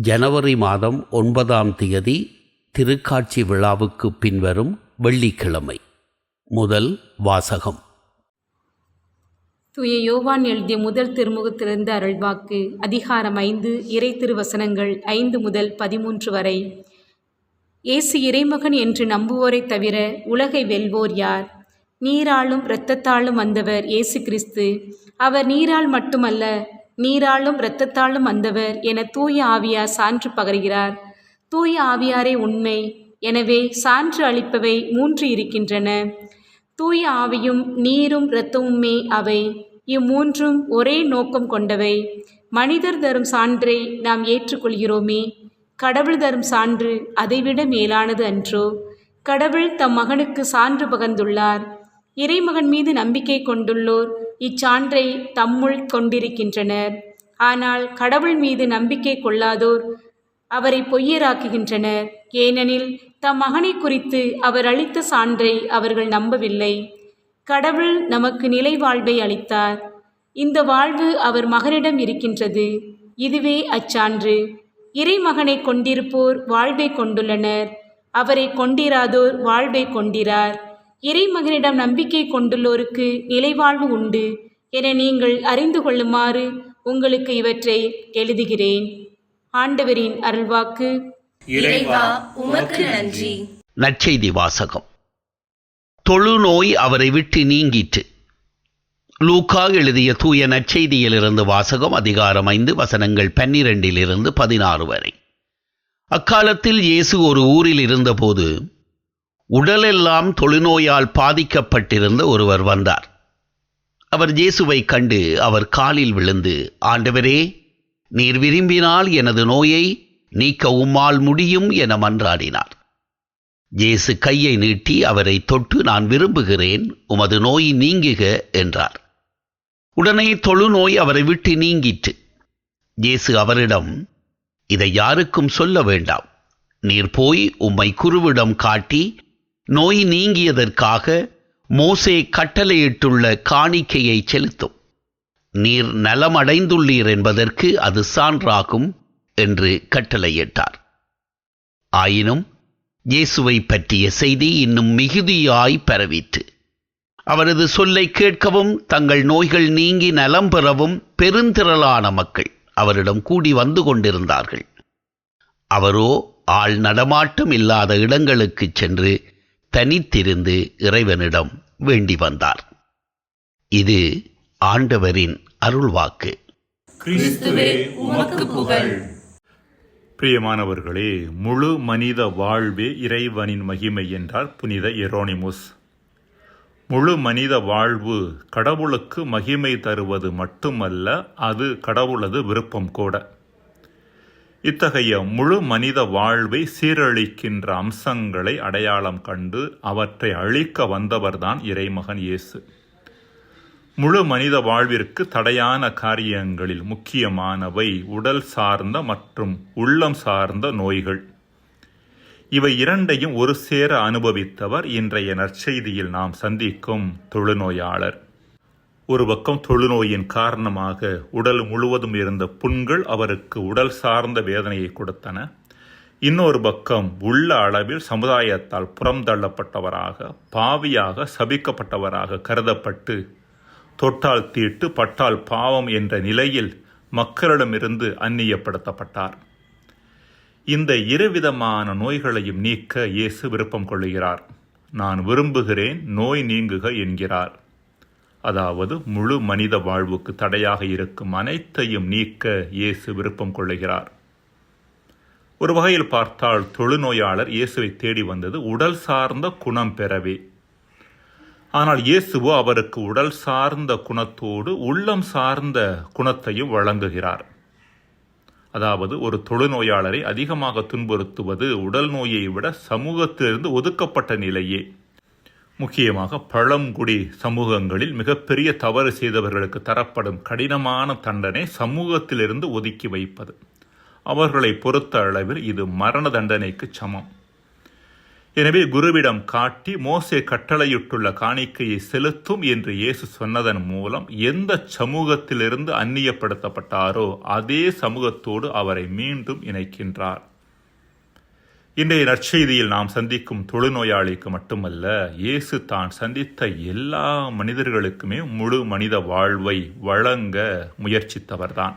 ஜனவரி மாதம் ஒன்பதாம் தேதி திருக்காட்சி விழாவுக்கு பின்வரும் வெள்ளிக்கிழமை. முதல் வாசகம். தூய யோவான் எழுதிய முதல் திருமுகத்திலிருந்து அருள்வாக்கு. அதிகாரம் ஐந்து இறை திருவசனங்கள் ஐந்து முதல் பதிமூன்று வரை. இயேசு இறைமகன் என்று நம்புவோரைத் தவிர உலகை வெல்வோர் யார்? நீராலும் இரத்தத்தாலும் வந்தவர் இயேசு கிறிஸ்து. அவர் நீரால் மட்டுமல்ல நீராலும் இரத்தத்தாலும் வந்தவர் என தூய ஆவியார் சான்று பகர்கிறார். தூய ஆவியாரே உண்மை எனவே சான்று அளிப்பவை மூன்று இருக்கின்றன. தூய ஆவியும் நீரும் இரத்தமுமே அவை இம்மூன்றும் ஒரே நோக்கம் கொண்டவை. மனிதர் தரும் சான்றை நாம் ஏற்றுக்கொள்கிறோமே கடவுள் தரும் சான்று அதைவிட மேலானது அன்றோ? கடவுள் தம் மகனுக்கு சான்று பகர்ந்துள்ளார். இறைமகன் மீது நம்பிக்கை கொண்டுள்ளோர் இச்சான்றை தம்முள் கொண்டிருக்கின்றனர். ஆனால் கடவுள் மீது நம்பிக்கை கொள்ளாதோர் அவரை பொய்யராக்குகின்றனர். ஏனெனில் தம் மகனை குறித்து அவர் அளித்த சான்றை அவர்கள் நம்பவில்லை. கடவுள் நமக்கு நிலை வாழ்வை அளித்தார். இந்த வாழ்வு அவர் மகனிடம் இருக்கின்றது. இதுவே அச்சான்று. இறைமகனை கொண்டிருப்போர் வாழ்வை கொண்டுள்ளனர். அவரை கொண்டிராதோர் வாழ்வை கொண்டிரார். இறைமகனிடம் நம்பிக்கை கொண்டுள்ளோருக்கு நிலைவாழ்வு உண்டு என நீங்கள் அறிந்து கொள்ளுமாறு உங்களுக்கு இவற்றை எழுதுகிறேன். ஆண்டவரின் அருள்வாக்கு. இறைவா உமக்கு நன்றி. நற்செய்தி வாசகம். தொழுநோய் அவரை விட்டு நீங்கிற்று. லூக்கா எழுதிய தூய நற்செய்தியிலிருந்து வாசகம் அதிகாரம் ஐந்து வசனங்கள் பன்னிரண்டிலிருந்து பதினாறு வரை. அக்காலத்தில் இயேசு ஒரு ஊரில் இருந்தபோது உடலெல்லாம் தொழுநோயால் பாதிக்கப்பட்டிருந்த ஒருவர் வந்தார். அவர் இயேசுவை கண்டு அவர் காலில் விழுந்து ஆண்டவரே நீர் விரும்பினால் எனது நோயை நீக்க உம்மால் முடியும் என மன்றாடினார். இயேசு கையை நீட்டி அவரை தொட்டு நான் விரும்புகிறேன் உமது நோய் நீங்குக என்றார். உடனே தொழுநோய் அவரை விட்டு நீங்கிற்று. இயேசு அவரிடம் இதை யாருக்கும் சொல்ல வேண்டாம். நீர் போய் உம்மை குருவிடம் காட்டி நோய் நீங்கியதற்காக மோசே கட்டளையிட்டுள்ள காணிக்கையை செலுத்தும். நீர் நலமடைந்துள்ளீர் என்பதற்கு அது சான்றாகும் என்று கட்டளையிட்டார். ஆயினும் இயேசுவை பற்றிய செய்தி இன்னும் மிகுதியாய் பரவிற்று. அவரது சொல்லை கேட்கவும் தங்கள் நோய்கள் நீங்கி நலம் பெறவும் பெருந்திரளான மக்கள் அவரிடம் கூடி வந்து கொண்டிருந்தார்கள். அவரோ ஆள் நடமாட்டம் இல்லாத இடங்களுக்குச் சென்று தனித்திருந்து இறைவனிடம் வேண்டி வந்தார். இது ஆண்டவரின் அருள்வாக்கு. கிறிஸ்துவே உமக்கு புகழ். பிரியமானவர்களே முழு மனித வாழ்வே இறைவனின் மகிமை என்றார் புனித எரோனிமுஸ். முழு மனித வாழ்வு கடவுளுக்கு மகிமை தருவது மட்டுமல்ல அது கடவுளது விருப்பம் கூட. இத்தகைய முழு மனித வாழ்வை சீரழிக்கின்ற அம்சங்களை அடையாளம் கண்டு அவற்றை அழிக்க வந்தவர்தான் இறைமகன் இயேசு. முழு மனித வாழ்விற்கு தடையான காரியங்களில் முக்கியமானவை உடல் சார்ந்த மற்றும் உள்ளம் சார்ந்த நோய்கள். இவை இரண்டையும் ஒரு சேர அனுபவித்தவர் இன்றைய நற்செய்தியில் நாம் சந்திக்கும் தொழுநோயாளர். ஒரு பக்கம் தொழுநோயின் காரணமாக உடல் முழுவதும் இருந்த புண்கள் அவருக்கு உடல் சார்ந்த வேதனையை கொடுத்தன. இன்னொரு பக்கம் உள்ள அளவில் சமுதாயத்தால் புறந்தள்ளப்பட்டவராக பாவியாக சபிக்கப்பட்டவராக கருதப்பட்டு தொட்டால் தீட்டு பட்டால் பாவம் என்ற நிலையில் மக்களிடமிருந்து அந்நியப்படுத்தப்பட்டார். இந்த இருவிதமான நோய்களையும் நீக்க இயேசு விருப்பம் கொள்ளுகிறார். நான் விரும்புகிறேன் நோய் நீங்குக என்கிறார். அதாவது முழு மனித வாழ்வுக்கு தடையாக இருக்கும் அனைத்தையும் நீக்க இயேசு விருப்பம் கொள்ளுகிறார். ஒரு வகையில் பார்த்தால் தொழுநோயாளர் இயேசுவை தேடி வந்தது உடல் சார்ந்த குணம் பெறவே. ஆனால் இயேசுவோ அவருக்கு உடல் சார்ந்த குணத்தோடு உள்ளம் சார்ந்த குணத்தையும் வழங்குகிறார். அதாவது ஒரு தொழுநோயாளரை அதிகமாக துன்புறுத்துவது உடல் நோயை விட சமூகத்திலிருந்து ஒதுக்கப்பட்ட நிலையே. முக்கியமாக பழங்குடி சமூகங்களில் மிகப்பெரிய தவறு செய்தவர்களுக்கு தரப்படும் கடினமான தண்டனை சமூகத்திலிருந்து ஒதுக்கி வைப்பது. அவர்களை பொறுத்த அளவில் இது மரண தண்டனைக்கு சமம். எனவே குருவிடம் காட்டி மோசே கட்டளையிட்டுள்ள காணிக்கையை செலுத்தும் என்று இயேசு சொன்னதன் மூலம் எந்த சமூகத்திலிருந்து அந்நியப்படுத்தப்பட்டாரோ அதே சமூகத்தோடு அவரை மீண்டும் இணைக்கின்றார். இன்றைய நற்செய்தியில் நாம் சந்திக்கும் தொழுநோயாளிக்கு மட்டுமல்ல இயேசு தான் சந்தித்த எல்லா மனிதர்களுக்குமே முழு மனித வாழ்வை வழங்க முயற்சித்தவர்தான்.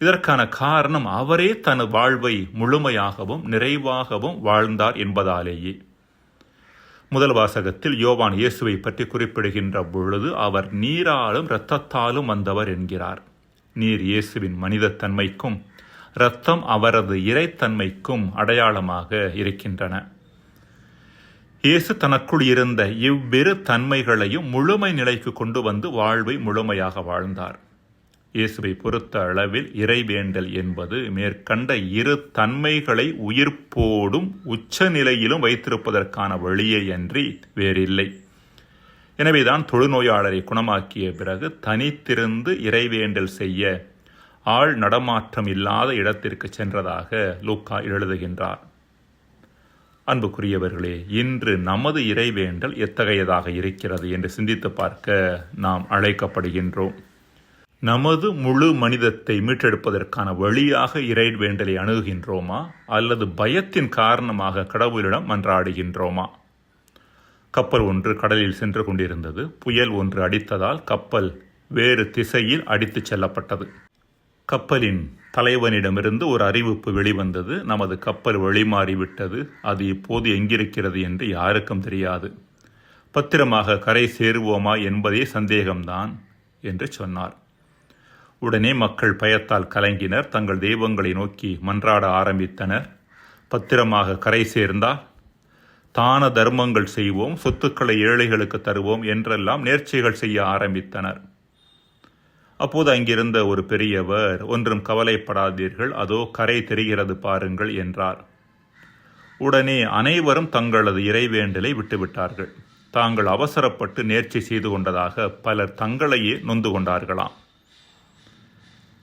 இதற்கான காரணம் அவரே தன் வாழ்வை முழுமையாகவும் நிறைவாகவும் வாழ்ந்தார் என்பதாலேயே. முதல் வாசகத்தில் யோவான் இயேசுவை பற்றி குறிப்பிடுகின்ற பொழுது அவர் நீராலும் இரத்தத்தாலும் வந்தவர் என்கிறார். நீர் இயேசுவின் மனிதத்தன்மைக்கும் இரத்தம் அவரது இறைத்தன்மைக்கும் அடையாளமாக இருக்கின்றன. இயேசு தனக்குள் இருந்த இவ்விரு தன்மைகளையும் முழுமை நிலைக்கு கொண்டு வந்து வாழ்வை முழுமையாக வாழ்ந்தார். இயேசுவை பொறுத்த அளவில் இறைவேண்டல் என்பது மேற்கண்ட இரு தன்மைகளை உயிர்ப்போடும் உச்ச நிலையிலும் வைத்திருப்பதற்கான வழியே அன்றி வேறில்லை. எனவேதான் தொழுநோயாளரை குணமாக்கிய பிறகு தனித்திருந்து இறைவேண்டல் செய்ய ஆள் நடமாற்றம் இல்லாத இடத்திற்கு சென்றதாக லூக்கா எழுதுகின்றார். அன்புக்குரியவர்களே இன்று நமது இறைவேண்டல் எத்தகையதாக இருக்கிறது என்று சிந்தித்து பார்க்க நாம் அழைக்கப்படுகின்றோம். நமது முழு மனிதத்தை மீட்டெடுப்பதற்கான வழியாக இறைவேண்டலை அணுகுகின்றோமா? அல்லது பயத்தின் காரணமாக கடவுளிடம் மன்றாடுகின்றோமா? கப்பல் ஒன்று கடலில் சென்று கொண்டிருந்தது. புயல் ஒன்று அடித்ததால் கப்பல் வேறு திசையில் அடித்துச் செல்லப்பட்டது. கப்பலின் தலைவனிடமிருந்து ஒரு அறிவிப்பு வெளிவந்தது. நமது கப்பல் வழிமாறிவிட்டது. அது இப்போது எங்கிருக்கிறது என்று யாருக்கும் தெரியாது. பத்திரமாக கரை சேருவோமா என்பதே சந்தேகம்தான் என்று சொன்னார். உடனே மக்கள் பயத்தால் கலங்கினர். தங்கள் தெய்வங்களை நோக்கி மன்றாட ஆரம்பித்தனர். பத்திரமாக கரை சேர்ந்தால் தான தர்மங்கள் செய்வோம் சொத்துக்களை ஏழைகளுக்கு தருவோம் என்றெல்லாம் நேர்ச்சைகள் செய்ய ஆரம்பித்தனர். அப்போது அங்கிருந்த ஒரு பெரியவர் ஒன்றும் கவலைப்படாதீர்கள் அதோ கரை தெரிகிறது பாருங்கள் என்றார். உடனே அனைவரும் தங்களது இறைவேண்டலை விட்டுவிட்டார்கள். தாங்கள் அவசரப்பட்டு நேர்ச்சி செய்து கொண்டதாக பலர் தங்களையே நொந்து கொண்டார்களாம்.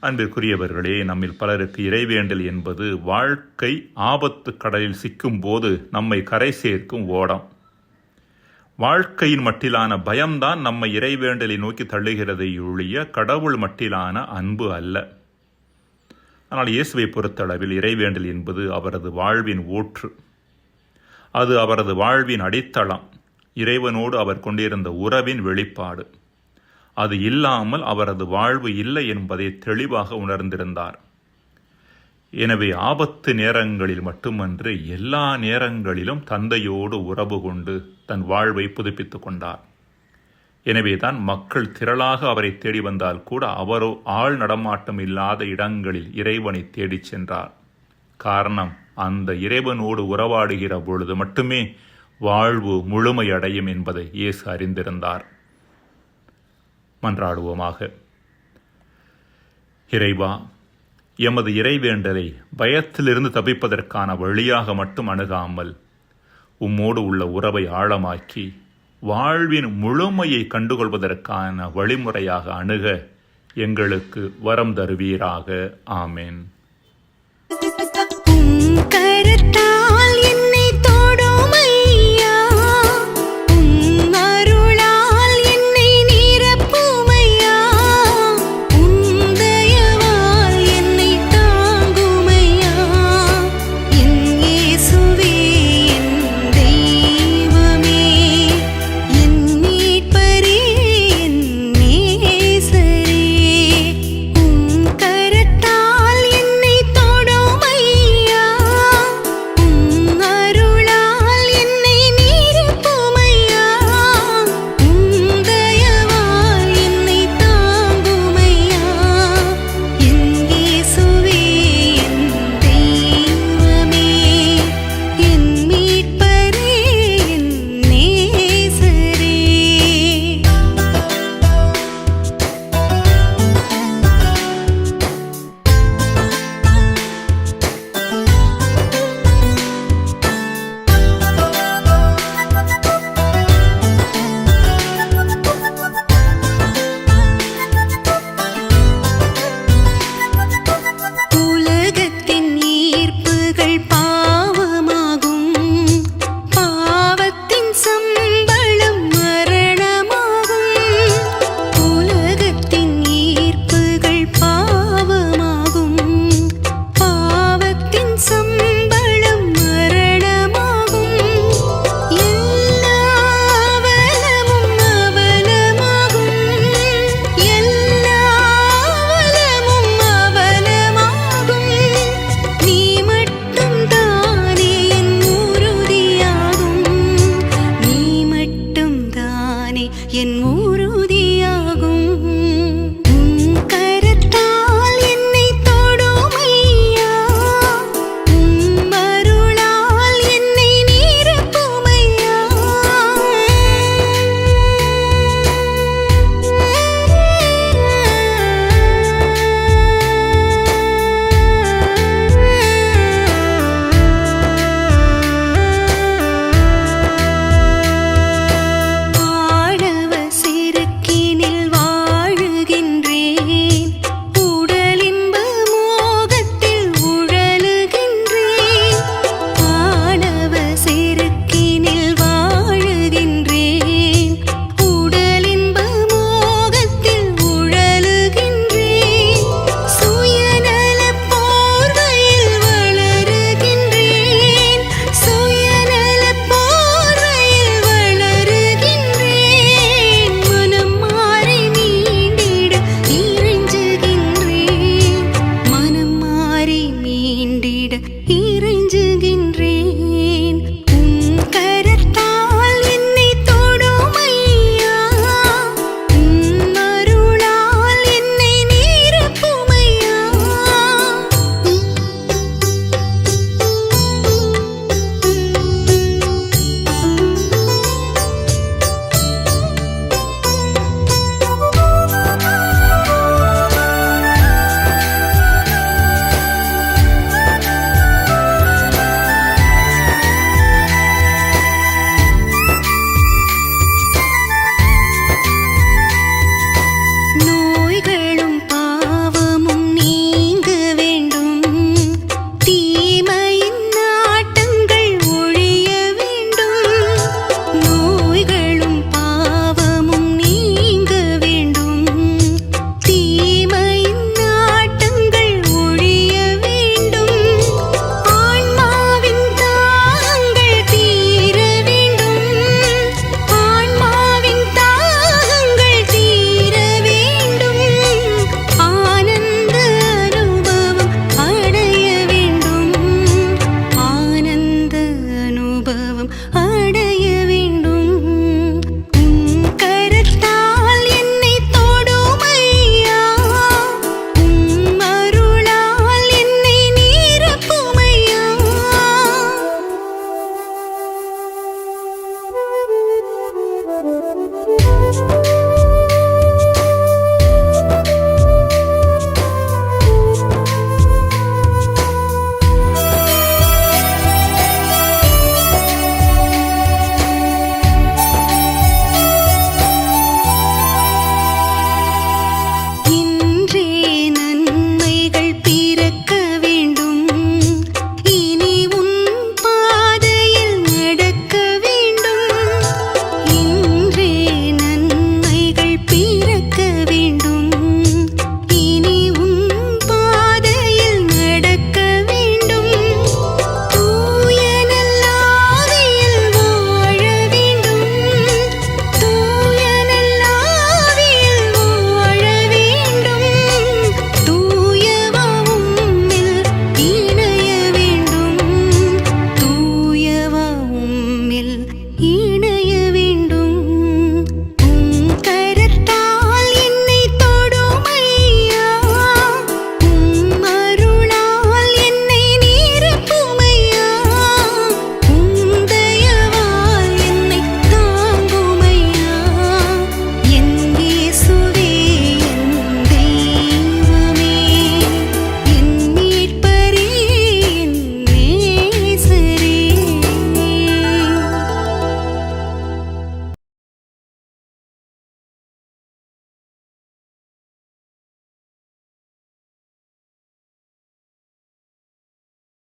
அன்பிற்குரியவர்களே நம்மில் பலருக்கு இறைவேண்டல் என்பது வாழ்க்கை ஆபத்து கடலில் சிக்கும் போது நம்மை கரை சேர்க்கும் ஓடம். வாழ்க்கையின் மட்டிலான பயம்தான் நம்ம இறைவேண்டலை நோக்கி தள்ளுகிறதை ஒழிய கடவுள் மட்டிலான அன்பு அல்ல. ஆனால் இயேசுவை பொறுத்தளவில் இறைவேண்டல் என்பது அவரது வாழ்வின் ஊற்று அது அவரது வாழ்வின் அடித்தளம். இறைவனோடு அவர் கொண்டிருந்த உறவின் வெளிப்பாடு. அது இல்லாமல் அவரது வாழ்வு இல்லை என்பதை தெளிவாக உணர்ந்திருந்தார். எனவே ஆபத்து நேரங்களில் மட்டுமன்று எல்லா நேரங்களிலும் தந்தையோடு உறவு கொண்டு தன் வாழ்வை புதுப்பித்துக் கொண்டார். எனவேதான் மக்கள் திரளாக அவரை தேடி வந்தால் கூட அவரோ ஆள் நடமாட்டம் இல்லாத இடங்களில் இறைவனை தேடிச் சென்றார். காரணம் அந்த இறைவனோடு உறவாடுகிற பொழுது மட்டுமே வாழ்வு முழுமையடையும் என்பதை இயேசு அறிந்திருந்தார். மன்றாடுவோமாக. இறைவா எமது இறைவேண்டலை பயத்திலிருந்து தப்பிப்பதற்கான வழியாக மட்டும் அணுகாமல் உம்மோடு உள்ள உறவை ஆழமாக்கி வாழ்வின் முழுமையை கண்டுகொள்வதற்கான வழிமுறையாக அணுக எங்களுக்கு வரம் தருவீராக. ஆமேன்.